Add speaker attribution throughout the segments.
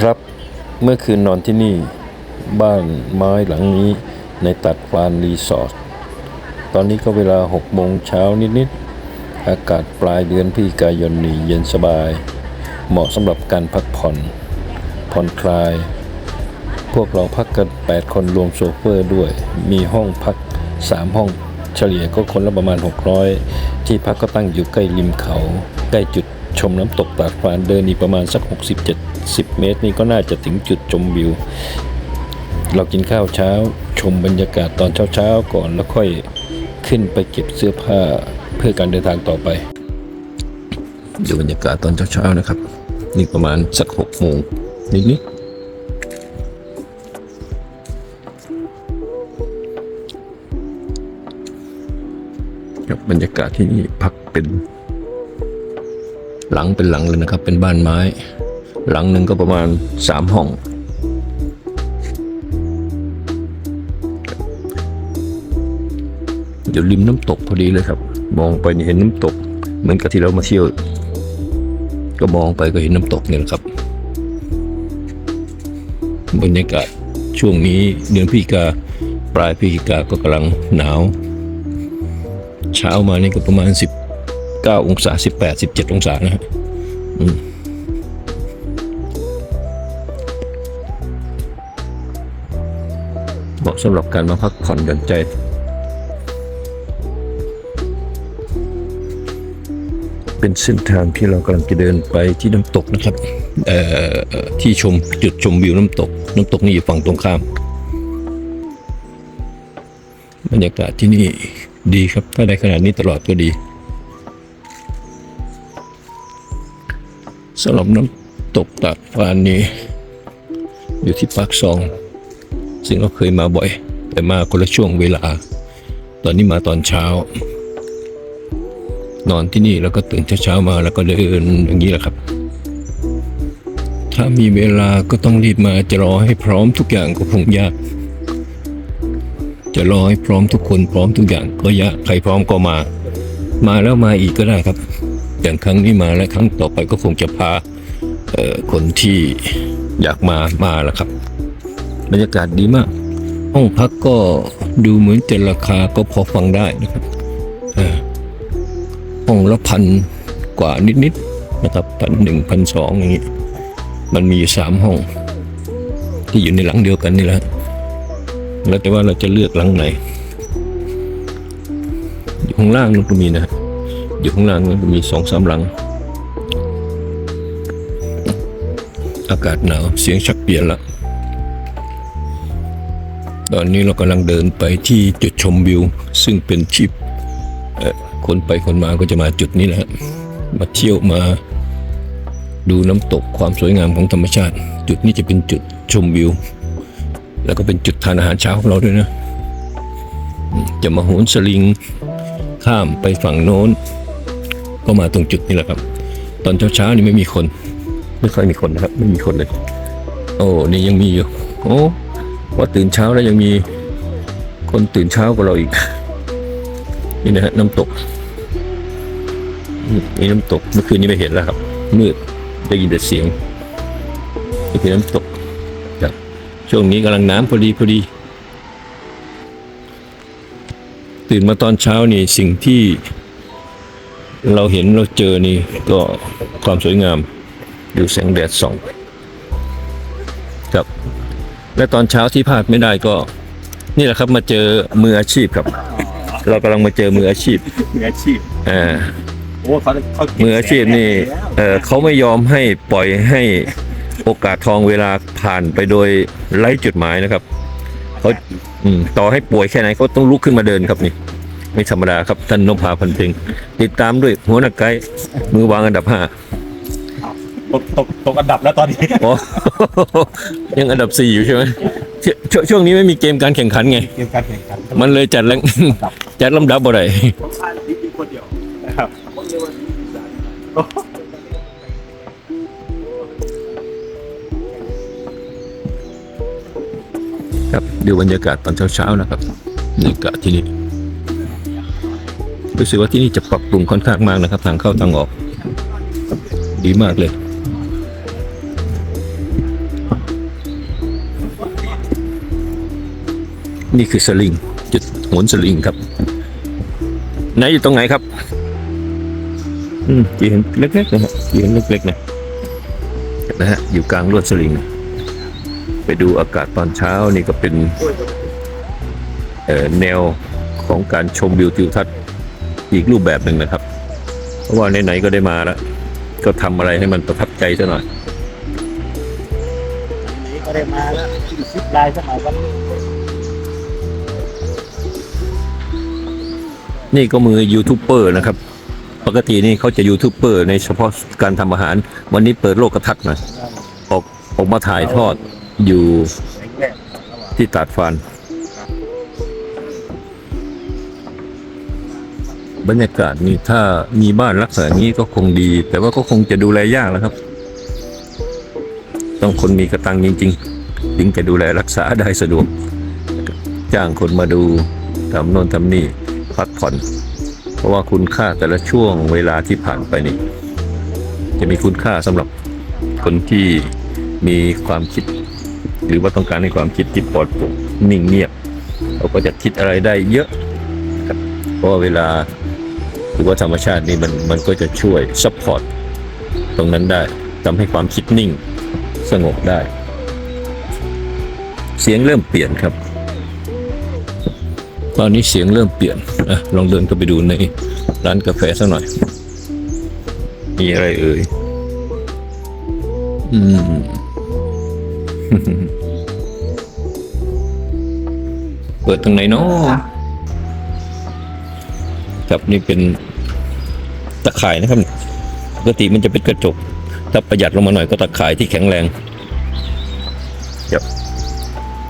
Speaker 1: ครับ เมื่อคืนนอนที่นี่ บ้านไม้หลังนี้ในตัดฟานรีสอร์ทตอนนี้ก็เวลา6โมงเช้านิดๆ อากาศปลายเดือนพฤศจิกายนนี่เย็นสบาย เหมาะสำหรับการพักผ่อน ผ่อนคลาย พวกเราพักกัน 8 คนรวมโซเฟอร์ด้วย มีห้องพัก 3 ห้องเฉลี่ยก็คนละประมาณ 600 ที่พักก็ตั้งอยู่ใกล้ริมเขา ใกล้จุดชมน้ำตกตาดฟานเดินอีกประมาณสัก 60-70เมตรนี่ก็น่าจะถึงจุดชมวิว เรากินข้าวเช้าชมบรรยากาศตอนเช้าๆก่อนแล้วค่อยขึ้นไปเก็บเสื้อผ้าเพื่อการเดินทางต่อไปดูบรรยากาศตอนเช้าๆนะครับ นี่ประมาณสักหกโมงนิดๆครับบรรยากาศที่นี่พักเป็น หลังเป็นหลังเลยนะครับ เป็นบ้านไม้ หลังหนึ่งก็ประมาณสามห้อง อยู่ริมน้ำตกพอดีเลยครับ มองไปเห็นน้ำตก เหมือนกับที่เรามาเที่ยว ก็มองไปก็เห็นน้ำตกเนี่ยแหละครับ บรรยากาศช่วงนี้เดือนพฤศจิกาปลายพฤศจิกาก็กำลังหนาว เช้ามานี่ก็ประมาณ 19 องศา 18 17 องศานะฮะ เหมาะสำหรับการมาพักผ่อนหย่อนใจเป็นเส้นทางที่เรากำลังจะเดินไปที่น้ำตกนะครับที่ชมจุดชมวิวน้ำตก น้ำตกนี่อยู่ฝั่งตรงข้าม บรรยากาศที่นี่ดีครับ ถ้าได้ขนาดนี้ตลอดก็ดีสำหรับน้ำตกตาดฟานนี้ อยู่ที่ปากซอง ซึ่งเราเคยมาบ่อย แต่มาคนละช่วงเวลา ตอนนี้มาตอนเช้า นอนที่นี่แล้วก็ตื่นเช้าๆมาแล้วก็เดินอย่างนี้แหละครับ ถ้ามีเวลาก็ต้องรีบมาจะรอให้พร้อมทุกอย่างก็คงยาก จะรอให้พร้อมทุกคนพร้อมทุกอย่างก็ยากใครพร้อมก็มา มาแล้วมาอีกก็ได้ครับ อย่างครั้งนี้มาและครั้งต่อไปก็คงจะพาคนที่อยากมามาแล้วครับ บรรยากาศดีมาก ห้องพักก็ดูเหมือนจะราคาก็พอฟังได้นะครับห้องละพันกว่านิดๆนะครับพันหนึ่งพันสองอย่างนี้มันมีอยู่สามห้อง ที่อยู่ในหลังเดียวกันนี่แหละแล้วแต่ว่าเราจะเลือกหลังไหน อยู่ข้างล่างนั่นก็มีนะอยู่ข้างล่างนั่นก็มีสองสามหลัง อากาศหนาวเสียงชักเปลี่ยนละ ตอนนี้เรากำลังเดินไปที่จุดชมวิว ซึ่งเป็นชิปคนไปคนมาก็จะมาจุดนี้แหละมาเที่ยวมาดูน้ำตกความสวยงามของธรรมชาติ จุดนี้จะเป็นจุดชมวิว แล้วก็เป็นจุดทานอาหารเช้าของเราด้วยนะ จะมาโหนสลิงข้ามไปฝั่งโน้น ก็มาตรงจุดนี้แหละครับ ตอนเช้าๆนี่ไม่มีคน ไม่ค่อยมีคนนะครับ ไม่มีคนเลย โอ้นี่ยังมีอยู่ โอ้ ว่าตื่นเช้าแล้วยังมีคนตื่นเช้ากว่าเราอีก นี่นะฮะน้ำตกนี่น้ำตกเมื่อคืนนี้ไม่เห็นแล้วครับ มืดได้ยินแต่เสียงนี่คือน้ำตกครับช่วงนี้กำลังน้ำพอดีพอดี ตื่นมาตอนเช้านี่สิ่งที่เราเห็นเราเจอนี่ก็ความสวยงามดูแสงแดดส่อง และตอนเช้าที่พลาดไม่ได้ก็ นี่แหละครับมาเจอมืออาชีพครับ เรากำลังมาเจอมืออาชีพ
Speaker 2: มืออาชีพ
Speaker 1: อ่า
Speaker 2: โอ้เขาเขาเก็บ
Speaker 1: มืออาชีพนี่เออเขาไม่ยอมให้ปล่อยให้โอกาสทองเวลาผ่านไปโดยไร้จุดหมายนะครับเขาอืมต่อให้ป่วยแค่ไหนเขาต้องลุกขึ้นมาเดินครับนี่ไม่ธรรมดาครับท่านนพพาพันเพ็งติดตามด้วยหัวหน้าไกด์มือวางอันดับห้า
Speaker 2: ตกตกตกอันดับแล้วตอนนี้
Speaker 1: อ๋อยังอันดับสี่อยู่ใช่ไหมชวช่วงนี้ไม่มีเกมการแข่งขันไง
Speaker 2: เกมการแข่งขัน
Speaker 1: มันเลยจัดแรงจัดลำดับบ่ได้
Speaker 2: ผมพลาดนิดเดียวคนเดียวนะครับ
Speaker 1: ครับดูบรรยากาศตอนเช้าๆนะครับบรรยากาศที่นี่รู้สึกว่าที่นี่จะปรับปรุงค่อนข้างมากนะครับ ทางเข้าทางออก ดีมากเลย นี่คือสลิงจุดโหนสลิงครับ ไหนอยู่ตรงไหนครับ อืมจีเห็นเล็กๆนะฮะจีเห็นเล็กๆนะนะฮะอยู่กลางลวดสลิง ไปดูอากาศตอนเช้านี่ก็เป็นเอ่อแนวของการชมวิวทิวทัศน์อีกรูปแบบหนึ่งนะครับ เพราะว่าไหนๆก็ได้มาแล้ว ก็ทำอะไรให้มันประทับใจซะหน่อย
Speaker 2: ก็ได้มาแล้วซิปลายสมัยวัน
Speaker 1: นี่ก็มือยูทูบเบอร์นะครับ ปกตินี่เขาจะยูทูบเบอร์ในเฉพาะการทำอาหาร วันนี้เปิดโลกกระทัดหน่อยออกออกมาถ่ายทอดอยู่ที่ตาดฟานบรรยากาศนี่ถ้ามีบ้านลักษณะนี้ก็คงดี แต่ว่าก็คงจะดูแลยากแล้วครับ ต้องคนมีกระตังจริง ๆ ถึงจะดูแลรักษาได้สะดวก จ้างคนมาดูทำโน่นทำนี่ พักผ่อน เพราะว่าคุณค่าแต่ละช่วงเวลาที่ผ่านไปนี่จะมีคุณค่าสำหรับคนที่มีความคิด หรือว่าต้องการให้ความคิดที่ปลอดโปร่งนิ่งเงียบเราก็จะคิดอะไรได้เยอะครับเพราะาเวลาหรือว่าธรรมชาตินี่มันมันก็จะช่วยซัพพอร์ตตรงนั้นได้ทำให้ความคิดนิ่งสงบได้ เสียงเริ่มเปลี่ยนครับ ตอนนี้เสียงเริ่มเปลี่ยนอะลองเดินเข้าไปดูในร้านกาแฟสักหน่อย มีอะไรเอ่ย อืม เปิดตรงไหนเนาะครับนี่เป็นตะข่ายนะครับปกติมันจะเป็นกระจก ถ้าประหยัดลงมาหน่อยก็ตะข่ายที่แข็งแรงครับ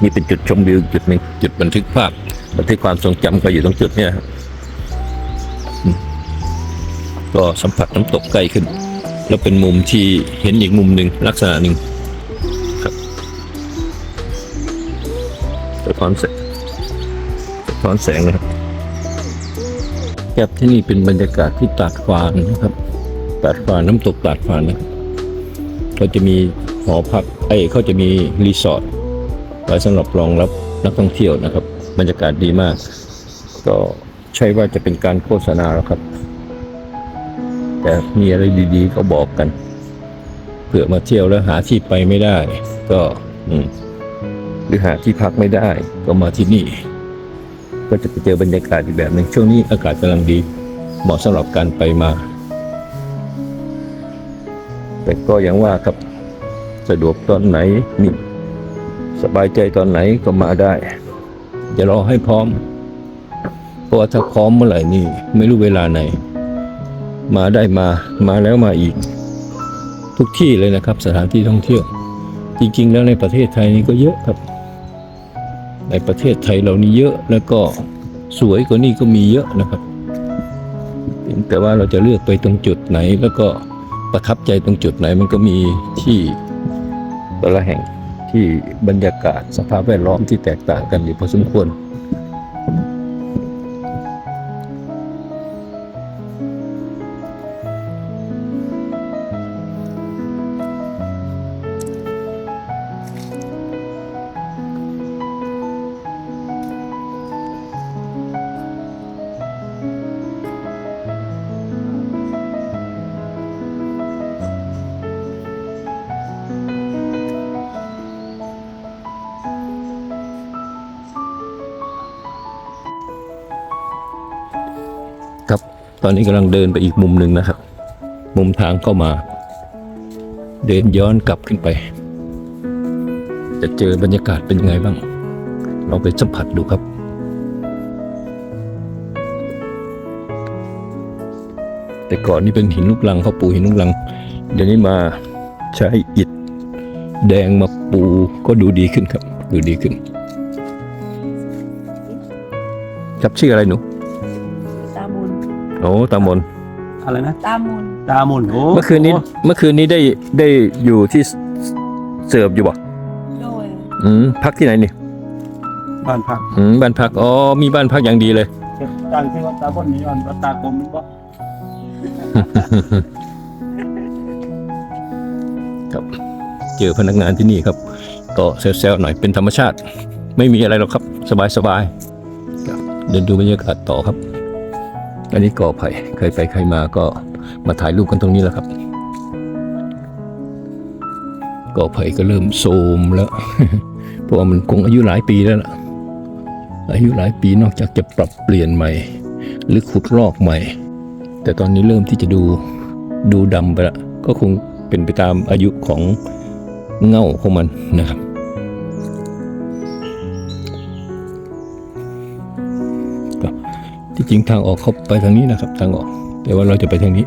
Speaker 1: นี่เป็นจุดชมวิวจุดหนึ่งจุดบันทึกภาพ บันทึกความทรงจำก็อยู่ตรงจุดเนี้ยครับก็สัมผัสน้ำตกใกล้ขึ้น แล้วเป็นมุมที่เห็นอีกมุมหนึ่งลักษณะหนึ่งครับสะท้อนแสงสะท้อนแสงนะครับครับที่นี่เป็นบรรยากาศที่ตาดฟานนะครับตาดฟานน้ำตกตาดฟานนะครับเขาจะมีหอพักไอ้เขาจะมีรีสอร์ทไว้สำหรับรองรับนักท่องเที่ยวนะครับ บรรยากาศดีมาก ก็ใช่ว่าจะเป็นการโฆษณาแล้วครับ แต่มีอะไรดีๆ ก็บอกกันเผื่อมาเที่ยวแล้วหาที่ไปไม่ได้ ก็หรือหาที่พักไม่ได้ ก็มาที่นี่ ก็จะไปเจอบรรยากาศอีกแบบหนึ่งช่วงนี้อากาศกำลังดี เหมาะสำหรับการไปมา แต่ก็ย่างว่าครับสะดวกตอนไหนนี่สบายใจตอนไหนก็มาได้ อย่ารอให้พร้อม เพราะว่าถ้าพร้อมเมื่อไหร่นี่ ไม่รู้เวลาไหน มาได้มามาแล้วมาอีก ทุกที่เลยนะครับ สถานที่ท่องเที่ยว จริง ๆ แล้วในประเทศไทยนี่ก็เยอะครับ ในประเทศไทยเรานี่เยอะแล้วก็สวยกว่านี่ก็มีเยอะนะครับแต่ว่าเราจะเลือกไปตรงจุดไหน แล้วก็ประทับใจตรงจุดไหนมันก็มีที่แต่ละแห่ง ที่บรรยากาศสภาพแวดล้อมที่แตกต่างกันอยู่พอสมควร ตอนนี้กำลังเดินไปอีกมุมหนึ่งนะครับ มุมทางเข้ามา เดินย้อนกลับขึ้นไป จะเจอบรรยากาศเป็นยังไงบ้างลองไปสัมผัสดูครับแต่ก่อนนี่เป็นหินลูกลังเขาปูหินลูกลัง เดี๋ยวนี้มาใช้อิฐแดงมาปูก็ดูดีขึ้นครับ ดูดีขึ้นครับชื่ออะไรหนู โอ้ตามน
Speaker 2: อะไรนะ
Speaker 3: ตามุน
Speaker 2: ตามุนโอ้
Speaker 1: เมื่อคืนนี้เมื่อคืนนี้ได้ได้อยู่ที่เสิร์ฟอยู่บ่
Speaker 3: โดย
Speaker 1: อืมพักที่ไหนนี่
Speaker 2: บ้านพัก
Speaker 1: อืมบ้านพักอ๋อมีบ้านพักอย่างดีเลย
Speaker 2: ตั้งที่ว่าตาบนนี้มันวัดตากลมนี่ก็
Speaker 1: ครับเจอพนักงานที่นี่ครับ ก็เซลล์ๆหน่อยเป็นธรรมชาติ ไม่มีอะไรหรอกครับ สบายสบายๆเดินดูบรรยากาศต่อครับ อันนี้ก่อไผ่ใครไปใครมาก็มาถ่ายรูปกันตรงนี้แหละครับก่อไผ่ก็เริ่มโทมแล้ว เพราะว่ามันคงอายุหลายปีแล้วล่ะอายุหลายปีนอกจากจะปรับเปลี่ยนใหม่ หรือขุดลอกใหม่ แต่ตอนนี้เริ่มที่จะดูดูดำไปละก็คงเป็นไปตามอายุของเง่าของมันนะครับ ที่จริงทางออกเขาไปทางนี้นะครับ ทางออก แต่ว่าเราจะไปทางนี้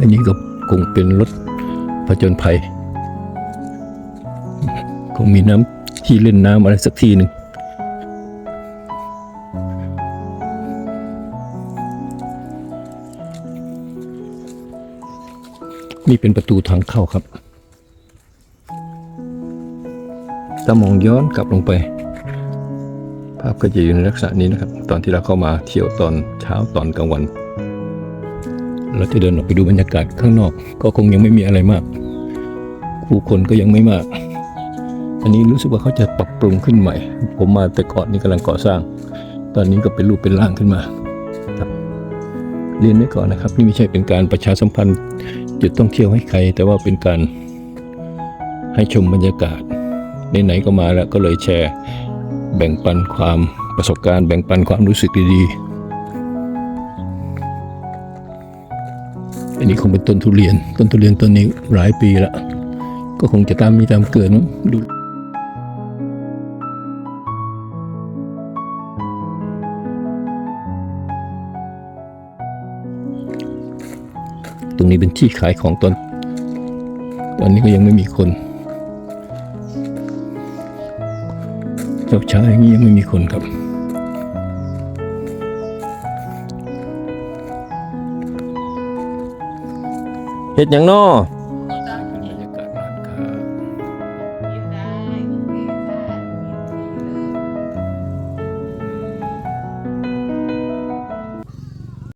Speaker 1: อันนี้ก็คงเป็นรถผจญภัย คงมีน้ำที่เล่นน้ำอะไรสักทีหนึ่งนี่เป็นประตูทางเข้าครับ ถ้ามองย้อนกลับลงไป ภาพก็จะอยู่ในลักษณะนี้นะครับ ตอนที่เราเข้ามาเที่ยวตอนเช้าตอนกลางวัน เราจะเดินออกไปดูบรรยากาศข้างนอก ก็คงยังไม่มีอะไรมาก ผู้คนก็ยังไม่มาก อันนี้รู้สึกว่าเขาจะปรับปรุงขึ้นใหม่ ผมมาแต่ก่อนนี่กำลังก่อสร้าง ตอนนี้ก็เป็นรูปเป็นร่างขึ้นมาครับเรียนไว้ก่อนนะครับ นี่ไม่ใช่เป็นการประชาสัมพันธ์จุดท่องเที่ยวให้ใคร แต่ว่าเป็นการให้ชมบรรยากาศไหนๆก็มาแล้วก็เลยแชร์ แบ่งปันความประสบการณ์แบ่งปันความรู้สึกดีๆ อันนี้คงเป็นต้นทุเรียน ต้นทุเรียนต้นนี้หลายปีแล้วก็คงจะตามมีตามเกิดมั้งดูตรงนี้เป็นที่ขายของตอน ตอนนี้ก็ยังไม่มีคน เช้าเช้าอย่างนี้ยังไม่มีคนครับเห็ดอย่างนอ